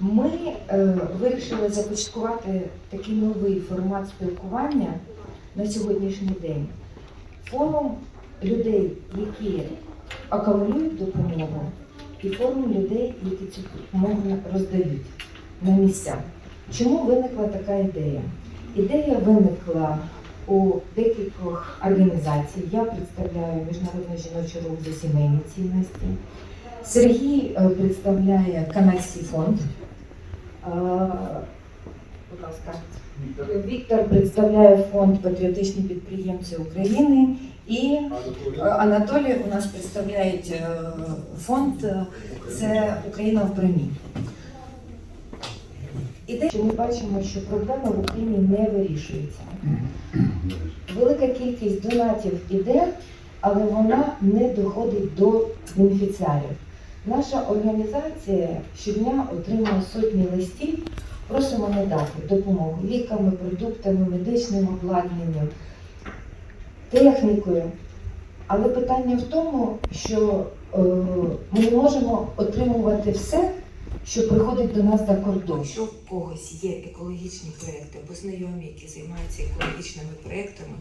Ми е, вирішили започаткувати такий новий формат спілкування на сьогоднішній день. Форум людей, які акумулюють допомогу, і форум людей, які цю допомогу роздають на місцях. Чому виникла така ідея? Ідея виникла у декількох організацій. Я представляю Міжнародний жіночий рух за сімейні цінності. Сергій е, представляє Канадський фонд. Ласка. Віктор представляє фонд Патріотичні підприємці України і Анатолій у нас представляє е, фонд е, це Україна в броні. І те, що ми бачимо, що проблема в Україні не вирішується. Велика кількість донатів іде, але вона не доходить до бенефіціарів. Наша організація щодня отримує сотні листів. Просимо надати допомогу ліками, продуктами, медичним обладнанням, технікою. Але питання в тому, що е, ми не можемо отримувати все, що приходить до нас за кордон. Якщо в когось є екологічні проекти або знайомі, які займаються екологічними проектами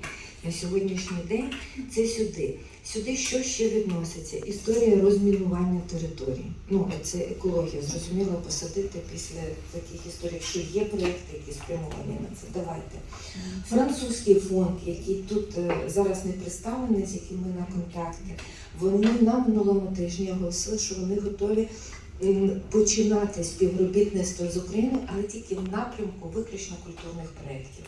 на сьогоднішній день, це сюди. Сюди що ще відноситься? Історія розмінування територій. Ну, це екологія. Зрозуміло, посадити після таких історій, якщо є проекти, які спрямовані на це, давайте. Французький фонд, який тут е, зараз не представлений, з яким ми на контакті, вони на минулому тижні оголосили, що вони готові починати співробітництво з Україною, але тільки в напрямку виключно культурних проєктів.